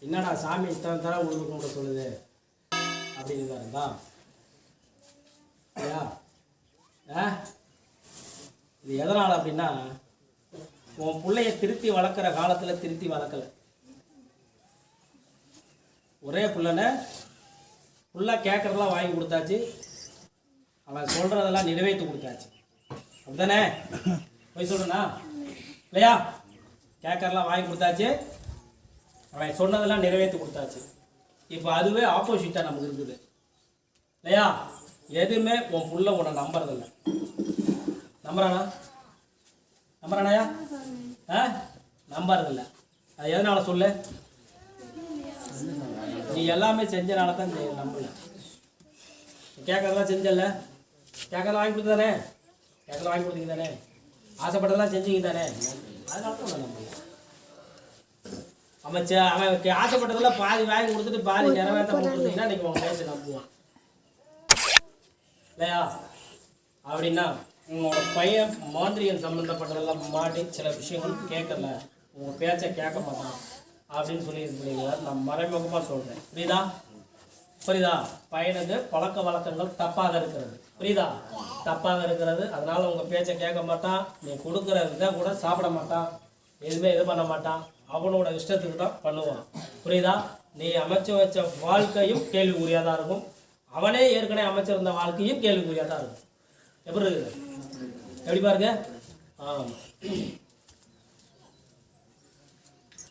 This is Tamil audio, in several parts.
என்னடா சாமி இத்தனை தர உழுது கும்பிட சொல்லுது? அப்படின்னு இருந்தா. ஐயா ஆ? இது எதனால் அப்படின்னா உன் பிள்ளைய திருத்தி வளர்க்குற காலத்தில் திருத்தி வளர்க்கல. ஒரே பிள்ளைன ஃபுல்லாக கேட்குறதெல்லாம் வாங்கி கொடுத்தாச்சு. அவன் சொல்கிறதெல்லாம் நிறைவேற்றி கொடுத்தாச்சு. அப்படிதானே போய் சொல்லுண்ணா. இல்லையா? கேட்கறலாம் வாங்கி கொடுத்தாச்சு. அவன் சொன்னதெல்லாம் நிறைவேற்றி கொடுத்தாச்சு. இப்போ அதுவே ஆப்போசிட்டாக நமக்கு இருக்குது. இல்லையா? எதுவுமே உன் புள்ள உன்னை நம்புறதில்ல. நம்புறானா? நம்புறானாயா? ஆ? நம்புறதில்ல. அது எதனால சொல்லு? நீ எல்லாமே செஞ்சனால தான் நீ நம்பல கேட்கறதெல்லாம் செஞ்சல கேட்கறதெல்லாம் வாங்கி கொடுத்தானே கேட்கறதெல்லாம் வாங்கி கொடுத்தீங்க தானே ஆசைப்பட்டதெல்லாம் செஞ்சீங்க தானே அதனால தான் உன்னை நம்பல செ- அவன் ஆசைப்பட்டதெல்லாம் பாதி வாங்கி கொடுத்துட்டு பாதி நிறைவேற்ற கொடுத்தீங்கன்னா இன்னைக்கு உன் பேச நம்புவான். இல்லையா? அப்படின்னா உங்களோட பையன் மாந்திரியன் சம்மந்தப்பட்டதெல்லாம் மாட்டி சில விஷயங்கள் கேட்கல. உங்க பேச்சை கேட்க மாட்டான். அப்படின்னு சொல்லி இருக்கிறீங்க நான் மறைமுகமாக சொல்றேன். புரியுதா? புரியுதா? பையனுக்கு பழக்க வழக்கங்கள் தப்பாக இருக்கிறது. புரியுதா? தப்பாக இருக்கிறது. அதனால உங்க பேச்சை கேட்க மாட்டான். நீ கொடுக்குற இதை கூட சாப்பிட மாட்டான். எதுவுமே இது பண்ண மாட்டான். அவனோட இஷ்டத்துக்கு தான் பண்ணுவான். புரியுதா? நீ அமைச்சு வச்ச வாழ்க்கையும் கேள்விக்குறியாக தான் இருக்கும். அவனே ஏற்கனவே அமைச்சிருந்த வாழ்க்கையும் கேள்விக்குறியாக தான் இருக்கும். எப்படி இருக்குது? எப்படி பாருங்க? ஆ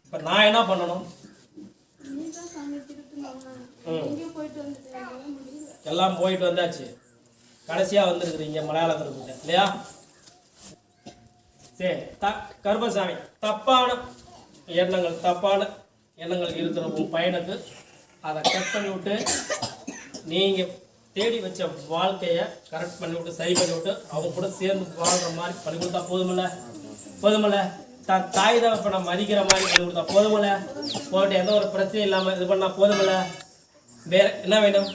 இப்போ நான் என்ன பண்ணணும்? ம். எல்லாம் போயிட்டு வந்தாச்சு. கடைசியாக வந்துருக்குறீங்க மலையாளத்தில் கிட்ட இல்லையா? சரி த கருப்பசாமி தப்பான எண்ணங்கள் தப்பான எண்ணங்கள் இருக்கிற உன் பையனுக்கு அதை கட் பண்ணி விட்டு நீங்கள் தேடி வச்ச வாழ்க்கையை கரெக்ட் பண்ணி விட்டு சரி பண்ணி விட்டு அவங்க கூட சேர்ந்து வாழ்கிற மாதிரி பண்ணி கொடுத்தா போதுமில்ல? போதுமில்ல? தான் தாய் தான் இப்போ நம்ம மதிக்கிற மாதிரி பண்ணி கொடுத்தா போதுமில்ல? போட்டு எந்த ஒரு பிரச்சனையும் இல்லாமல் இது பண்ணால் போதுமில்ல? வேற என்ன வேணும்?